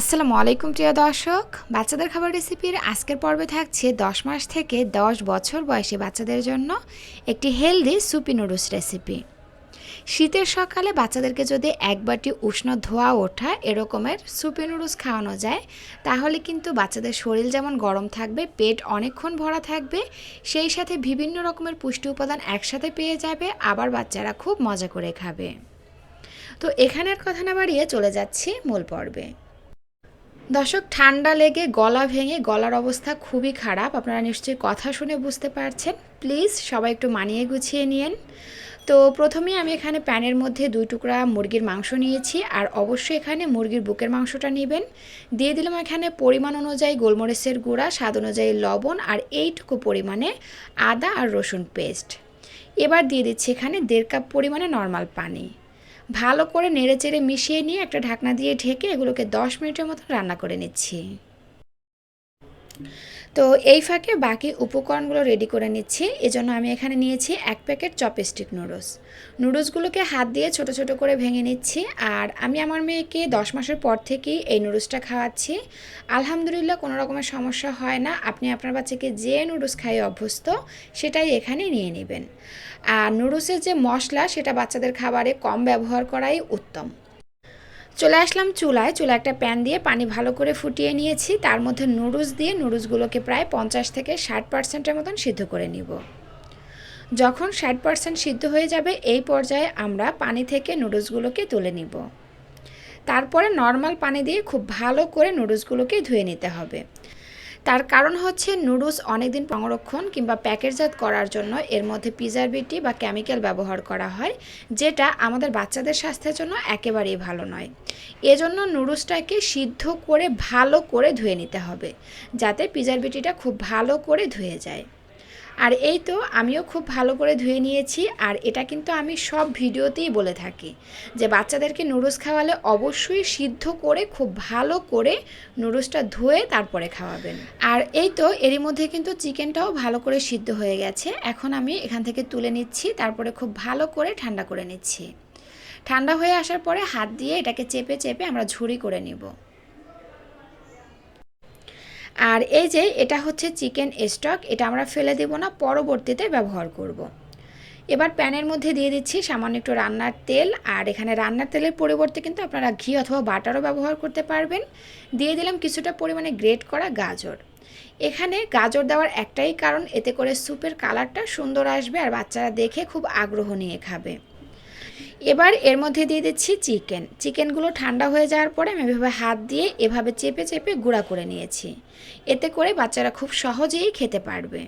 আসসালামু আলাইকুম, প্রিয় দর্শক। বাচ্চাদের খাবার রেসিপির আজকের পর্বে থাকছে দশ মাস থেকে দশ বছর বয়সী বাচ্চাদের জন্য একটি হেলদি সুপি নুডলস রেসিপি। শীতের সকালে বাচ্চাদেরকে যদি এক বাটি উষ্ণ ধোয়া ওঠা এরকমের সুপি নুডলস খাওয়ানো যায়, তাহলে কিন্তু বাচ্চাদের শরীর যেমন গরম থাকবে, পেট অনেকক্ষণ ভরা থাকবে, সেই সাথে বিভিন্ন রকমের পুষ্টি উপাদান একসাথে পেয়ে যাবে, আবার বাচ্চারা খুব মজা করে খাবে। তো এখানের কথা না বাড়িয়ে চলে যাচ্ছি মূল পর্বে। দর্শক, ঠান্ডা লেগে গলা ভেঙে গলার অবস্থা খুবই খারাপ। আপনারা নিশ্চয়ই কথা শুনে বুঝতে পারছেন। প্লিজ, সবাই একটু মানিয়ে গুছিয়ে নিন তো প্রথমে আমি এখানে প্যানের মধ্যে দুই টুকরা মুরগির মাংস নিয়েছি আর অবশ্যই এখানে মুরগির বুকের মাংসটা নেবেন। দিয়ে দিলাম এখানে পরিমাণ অনুযায়ী গোলমরিচের গুঁড়া, স্বাদ অনুযায়ী লবণ আর এইটুকু পরিমাণে আদা আর রসুন পেস্ট। এবার দিয়ে দিচ্ছি এখানে দেড় কাপ পরিমাণে নর্মাল পানি। ভালো করে নেড়ে চেড়ে মিশিয়ে নিয়ে একটা ঢাকনা দিয়ে ঢেকে এগুলোকে দশ মিনিটের মতো রান্না করে নিচ্ছি। তো এই ফাঁকে বাকি উপকরণগুলো রেডি করে নিচ্ছি। এজন্য আমি এখানে নিয়েছি এক প্যাকেট চপস্টিক নুডলস নুডলসগুলোকে হাত দিয়ে ছোট ছোট করে ভেঙে নিচ্ছি আর আমি আমার মেয়েকে দশ মাসের পর থেকেই এই নুডলসটা খাওয়াচ্ছি। আলহামদুলিল্লাহ কোনো রকমের সমস্যা হয় না। আপনি আপনার বাচ্চাকে যে নুডলস খাইয়ে অভ্যস্ত, সেটাই এখানে নিয়ে নেবেন। আর নুডলসের যে মশলা, সেটা বাচ্চাদের খাবারে কম ব্যবহার করাই উত্তম। চলে আসলাম চুলায়। চুলা একটা প্যান দিয়ে পানি ভালো করে ফুটিয়ে নিয়েছি। তার মধ্যে নুডলস দিয়ে নুডলসগুলোকে প্রায় পঞ্চাশ থেকে ষাট পার্সেন্টের মতন সিদ্ধ করে নিব। যখন ষাট পার্সেন্ট সিদ্ধ হয়ে যাবে, এই পর্যায়ে আমরা পানি থেকে নুডলসগুলোকে তুলে নিব। তারপরে নর্মাল পানি দিয়ে খুব ভালো করে নুডলসগুলোকে ধুয়ে নিতে হবে। তার কারণ হচ্ছে নুডলস অনেকদিন সংরক্ষণ কিংবা প্যাকেটজাত করার জন্য এর মধ্যে প্রিজারভেটিভ বা কেমিক্যাল ব্যবহার করা হয়, যেটা আমাদের বাচ্চাদের স্বাস্থ্যের জন্য একেবারেই ভালো নয়। এজন্য নুডলসটাকে সিদ্ধ করে ভালো করে ধুয়ে নিতে হবে, যাতে প্রিজারভেটিভটা খুব ভালো করে ধুয়ে যায়। আর এই তো আমিও খুব ভালো করে ধুয়ে নিয়েছি, আর এটা কিন্তু আমি সব ভিডিওতেই বলে থাকি যে বাচ্চাদেরকে নুডলস খাওয়ালে অবশ্যই সিদ্ধ করে, খুব ভালো করে নুডলসটা ধুয়ে তারপরে খাওয়াবেন। আর এই তো এরই মধ্যে কিন্তু চিকেনটাও ভালো করে সিদ্ধ হয়ে গেছে। এখন আমি এখান থেকে তুলে নিচ্ছি, তারপরে খুব ভালো করে ঠান্ডা করে নিচ্ছি। ঠান্ডা হয়ে আসার পরে হাত দিয়ে এটাকে চেপে চেপে আমরা ঝুড়ি করে নিব। আর এই যে এটা হচ্ছে চিকেন স্টক, এটা আমরা ফেলে দেব না, পরবর্তীতে ব্যবহার করব। এবার প্যানের মধ্যে দিয়ে দিচ্ছি সামান্য একটু রান্নার তেল, আর এখানে রান্নার তেলের পরিবর্তে কিন্তু আপনারা ঘি অথবা বাটারও ব্যবহার করতে পারবেন। দিয়ে দিলাম কিছুটা পরিমাণে গ্রেট করা গাজর। এখানে গাজর দেওয়ার একটাই কারণ, এতে করে স্যুপের কালারটা সুন্দর আসবে আর বাচ্চারা দেখে খুব আগ্রহ নিয়ে খাবে। এবার এর মধ্যে দিয়ে দিচ্ছি চিকেন। চিকেনগুলো ঠান্ডা হয়ে যাওয়ার পরে আমি এভাবে হাত দিয়ে এভাবে চেপে চেপে গুঁড়া করে নিয়েছি। এতে করে বাচ্চারা খুব সহজেই খেতে পারবে।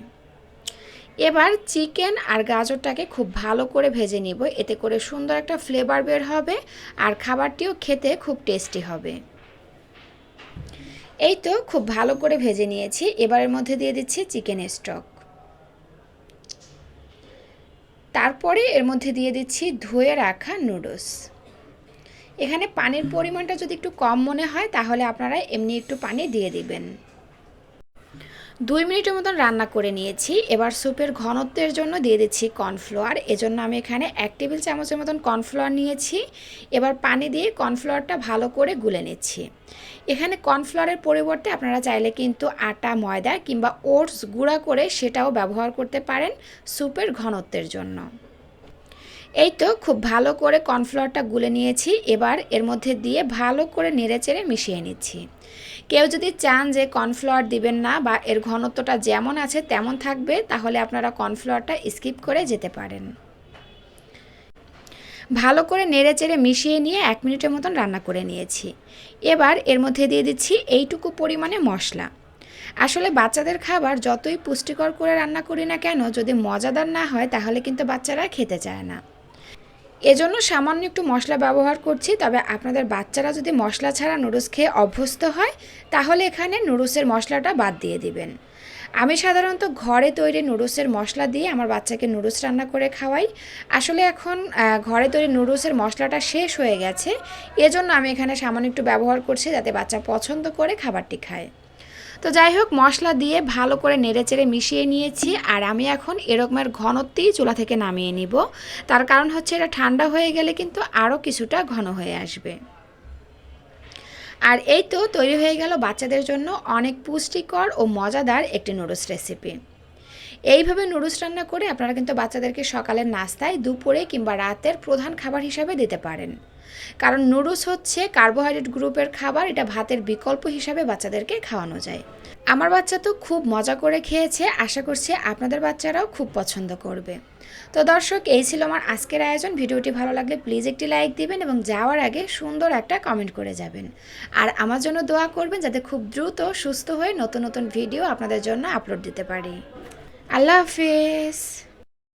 এবার চিকেন আর গাজরটাকে খুব ভালো করে ভেজে নিব। এতে করে সুন্দর একটা ফ্লেভার বের হবে আর খাবারটিও খেতে খুব টেস্টি হবে। এই তো খুব ভালো করে ভেজে নিয়েছি। এবারের মধ্যে দিয়ে দিচ্ছি চিকেন স্টক। তারপরে এর মধ্যে দিয়ে দিচ্ছি ধুয়ে রাখা নুডলস এখানে পানির পরিমাণটা যদি একটু কম মনে হয় তাহলে আপনারা এমনি একটু পানি দিয়ে দিবেন। দুই মিনিটের মতন রান্না করে নিয়েছি। এবার স্যুপের ঘনত্বের জন্য দিয়ে দিচ্ছি কর্নফ্লাওয়ার এজন্য আমি এখানে এক টেবিল চামচের মতন কর্নফ্লাওয়ার নিয়েছি। এবার পানি দিয়ে কর্নফ্লাওয়ারটা ভালো করে গুলে নিচ্ছি। এখানে কর্নফ্লাওয়ারের পরিবর্তে আপনারা চাইলে কিন্তু আটা, ময়দা কিংবা ওটস গুঁড়া করে সেটাও ব্যবহার করতে পারেন স্যুপের ঘনত্বের জন্য। এই তো খুব ভালো করে কর্নফ্লাওয়ারটা গুলে নিয়েছি। এবার এর মধ্যে দিয়ে ভালো করে নেড়েচেড়ে মিশিয়ে নিচ্ছি। কেউ যদি চান যে কর্নফ্লাওয়ার দিবেন না বা এর ঘনত্বটা যেমন আছে তেমন থাকবে, তাহলে আপনারা কর্নফ্লাওয়ারটা স্কিপ করে যেতে পারেন। ভালো করে নেড়ে চেড়ে মিশিয়ে নিয়ে এক মিনিটের মতন রান্না করে নিয়েছি। এবার এর মধ্যে দিয়ে দিচ্ছি এইটুকু পরিমাণে মশলা। আসলে বাচ্চাদের খাবার যতই পুষ্টিকর করে রান্না করি না কেন, যদি মজাদার না হয়, তাহলে কিন্তু বাচ্চারা খেতে চায় না। এজন্য সামান্য একটু মশলা ব্যবহার করছি, তবে আপনাদের বাচ্চারা যদি মশলা ছাড়া নুডলস খেয়ে অভ্যস্ত হয়, তাহলে এখানে নুডলসের মশলাটা বাদ দিয়ে দিবেন। আমি সাধারণত ঘরে তৈরি নুডলসের মশলা দিয়ে আমার বাচ্চাকে নুডলস রান্না করে খাওয়াই। আসলে এখন ঘরে তৈরি নুডলসের মশলাটা শেষ হয়ে গেছে, এজন্য আমি এখানে সামান্য একটু ব্যবহার করছি যাতে বাচ্চা পছন্দ করে খাবারটি খায়। তো যাই হোক মশলা দিয়ে ভালো করে নেড়েচেড়ে মিশিয়ে নিয়েছি আর আমি এখন এরকমের ঘনত্বেই চুলা থেকে নামিয়ে নিব। তার কারণ হচ্ছে এটা ঠান্ডা হয়ে গেলে কিন্তু আরও কিছুটা ঘন হয়ে আসবে। আর এই তো তৈরি হয়ে গেল বাচ্চাদের জন্য অনেক পুষ্টিকর ও মজাদার একটি নুডলস রেসিপি। এইভাবে নুডলস রান্না করে আপনারা কিন্তু বাচ্চাদেরকে সকালের নাস্তায় দুপুরে কিংবা রাতের প্রধান খাবার হিসাবে দিতে পারেন। কারণ নুডলস হচ্ছে কার্বোহাইড্রেট গ্রুপের খাবার, এটা ভাতের বিকল্প হিসাবে বাচ্চাদেরকে খাওয়ানো যায়। আমার বাচ্চা তো খুব মজা করে খেয়েছে, আশা করছি আপনাদের বাচ্চারাও খুব পছন্দ করবে। তো দর্শক, এই ছিল আমার আজকের আয়োজন। ভিডিওটি ভালো লাগলে প্লিজ একটি লাইক দিবেন এবং যাওয়ার আগে সুন্দর একটা কমেন্ট করে যাবেন। আর আমার জন্য দোয়া করবেন যাতে খুব দ্রুত সুস্থ হয়ে নতুন নতুন ভিডিও আপনাদের জন্য আপলোড দিতে পারি। আল্লাহ হাফিজ।